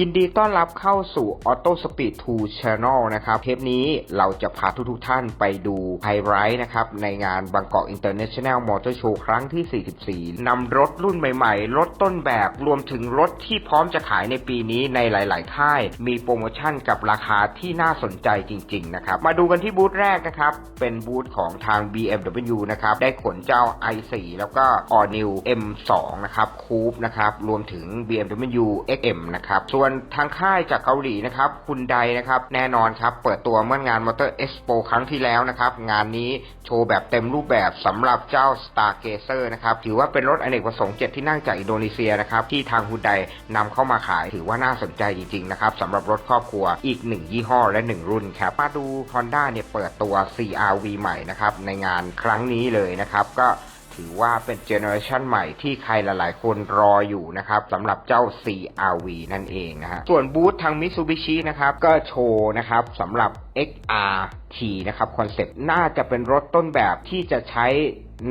ยินดีต้อนรับเข้าสู่ Auto Speed 2 Channel นะครับ เทปนี้เราจะพาทุกๆท่านไปดูไฮไลท์นะครับ ในงานบางกอก International Motor Show ครั้งที่ 44 นำรถรุ่นใหม่ๆ รถต้นแบบรวมถึงรถที่พร้อมจะขายในปีนี้ในหลาย ๆ ค่าย มีโปรโมชั่นกับราคาที่น่าสนใจจริง ๆ นะครับ มาดูกันที่บูธแรกนะครับ เป็นบูธของทาง BMW นะครับ ได้ขนเจ้า i4 แล้วก็ All New M2 นะครับ Coupe นะครับรวมถึง BMW XM นะครับส่วนทางค่ายจากเกาหลีนะครับคุณไดนะครับแน่นอนครับเปิดตัวเมื่องาน Motor Expo ครั้งที่แล้วนะครับงานนี้โชว์แบบเต็มรูปแบบสำหรับเจ้า Stargazer นะครับถือว่าเป็นรถอเนกประสงค์เจ็ดที่นั่งจากอินโดนีเซียนะครับที่ทางคุณไดนำเข้ามาขายถือว่าน่าสนใจจริงๆนะครับสำหรับรถครอบครัวอีกหนึ่งยี่ห้อและหนึ่งรุ่นครับมาดู Honda เนี่ยเปิดตัว CRV ใหม่นะครับในงานครั้งนี้เลยนะครับก็ ถือว่าเป็นเจเนอเรชันใหม่ที่ใครหลาย ๆ คนรออยู่นะครับสำหรับเจ้า CRV นั่นเองนะฮะส่วนบูธทาง Mitsubishi นะครับก็โชว์นะครับสำหรับ XRT นะครับคอนเซ็ปต์น่าจะเป็นรถต้นแบบที่จะใช้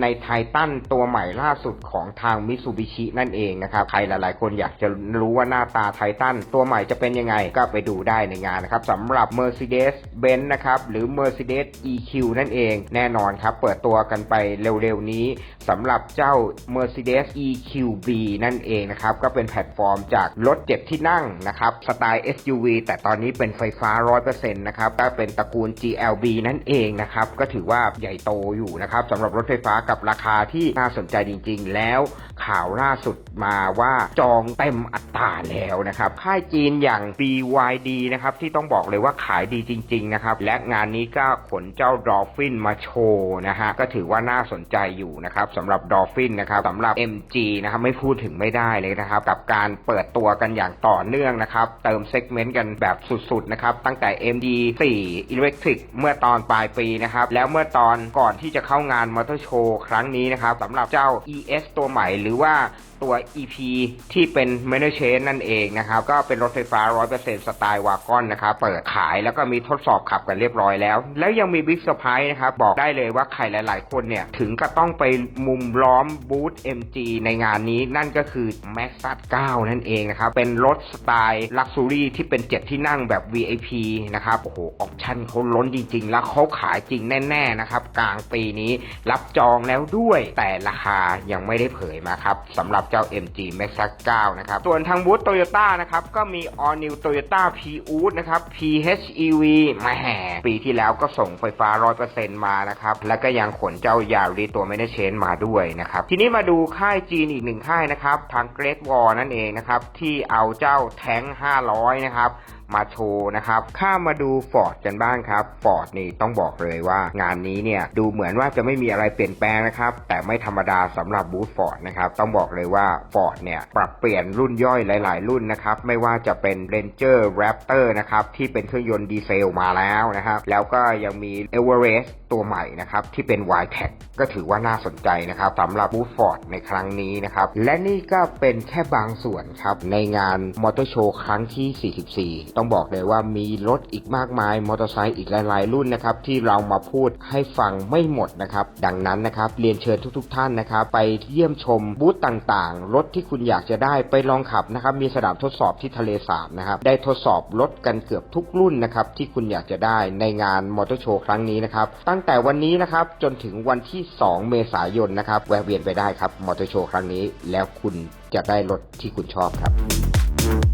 ในไททันตัวใหม่ล่าสุดของทางมิ t ูบิชินั่นเองนะครับ ใครหลายๆ คนอยากจะรู้ว่าหน้าตาไททันตัวใหม่จะเป็นยังไง ก็ไปดูได้ในงานนะครับสำหรับ Mercedes-Benz นะครับ หรือ Mercedes EQ นั่นเอง แน่นอนครับ เปิดตัวกันไปเร็วๆ นี้สำหรับเจ้า Mercedes EQB นั่นเองนะครับ ก็เป็นแพลตฟอร์มจากรถเจ็ดที่นั่งนะครับ สไตล์ SUV แต่ตอนนี้เป็นไฟฟ้า 100%นะครับก็เป็นตระกูล GLB นั่นเองนะครับ ก็ถือว่าใหญ่โตอยู่นะครับสำหรับรถไฟฟ้ากับราคาที่น่าสนใจจริง ๆ แล้วข่าวล่าสุดมาว่าจองเต็มอัตราแล้วนะครับ ค่ายจีนอย่าง BYD นะครับที่ต้องบอกเลยว่าขายดีจริง ๆ นะครับ และงานนี้ก็ขนเจ้าดอฟฟินมาโชว์นะฮะก็ถือว่าน่าสนใจอยู่นะครับสำหรับดอฟฟินนะครับสำหรับ MG นะครับไม่พูดถึงไม่ได้เลยนะครับ กับการเปิดตัวกันอย่างต่อเนื่องนะครับ เติมเซกเมนต์กันแบบสุด ๆ นะครับ ตั้งแต่ MD4 Electric เมื่อตอนปลายปีนะครับ แล้วเมื่อตอนก่อนที่จะเข้างานมอเตอร์โชว์ครั้งนี้นะครับสำหรับเจ้า ES ตัวใหม่หรือว่าตัว EP ที่เป็น m a n u c h a n นั่นเองนะครับ ก็เป็นรถไฟฟ้า 100%สไตล์วากอนนะครับ เปิดขายแล้วก็มีทดสอบขับกันเรียบร้อยแล้ว แล้วยังมีบิ๊กเซอร์ไพรส์นะครับ บอกได้เลยว่าใครหลาย ๆ คนเนี่ย ถึงก็ต้องไปมุมล้อมบูธ MG ในงานนี้นั่นก็คือ Max 9นั่นเองนะครับ เป็นรถสไตล์ลักซ์ r รี่ที่เป็น 7 ที่นั่งแบบ VIP นะครับ โอ้โห ออปชั่นเขาล้นจริง ๆ แล้วเขาขายจริงแน่ ๆ นะครับ กลางปีนี้รับจองแล้วด้วย แต่ราคายังไม่ได้เผยมาครับสำหรับเจ้า MG Max 9นะครับ ส่วนทางบูธ Toyota นะครับก็มี All New Toyota p u นะครับ PHEV มาแห่ปีที่แล้วก็ส่งไฟฟ้า 100%มานะครับ แล้วก็ยังขนเจ้ายาริตัวไม่ได้เชนมาด้วยนะครับ ทีนี้มาดูค่ายจีนอีกหนึ่งค่ายนะครับ ทาง Great Wall นั่นเองนะครับ ที่เอาเจ้าแท้ง 500 นะครับ มาโชว์นะครับ ข้ามาดูฟอร์ดกันบ้างครับฟอร์ดนี่ต้องบอกเลยว่างานนี้เนี่ยดูเหมือนว่าจะไม่มีอะไรเปลี่ยนแปลงนะครับ แต่ไม่ธรรมดาสำหรับบูธฟอร์ดนะครับ ต้องบอกเลยว่าฟอร์ดเนี่ยปรับเปลี่ยนรุ่นย่อยหลาย ๆ รุ่นนะครับ ไม่ว่าจะเป็น Ranger Raptor นะครับที่เป็นเครื่องยนต์ดีเซลมาแล้วนะครับ แล้วก็ยังมี Everest ตัวใหม่นะครับที่เป็น y t e c ก็ถือว่าน่าสนใจนะครับสำหรับบูธฟอร์ดในครั้งนี้นะครับ และนี่ก็เป็นแค่บางส่วนครับในงานมอเตอร์โชว์ครั้งที่ 44ต้องบอกเลยว่ามีรถอีกมากมาย มอเตอร์ไซค์อีกหลายๆรุ่นนะครับที่เรามาพูดให้ฟังไม่หมดนะครับดังนั้นนะครับเรียนเชิญทุก ๆ ท่านนะครับไปเยี่ยมชมบูธต่างๆ รถที่คุณอยากจะได้ไปลองขับนะครับมีสนามทดสอบที่ทะเลสาบนะครับได้ทดสอบรถกันเกือบทุกรุ่นนะครับที่คุณอยากจะได้ในงานมอเตอร์โชว์ครั้งนี้นะครับตั้งแต่วันนี้นะครับจนถึงวันที่ 2 เมษายนนะครับแวะเวียนไปได้ครับมอเตอร์โชว์ครั้งนี้ แล้วคุณจะได้รถที่คุณชอบครับ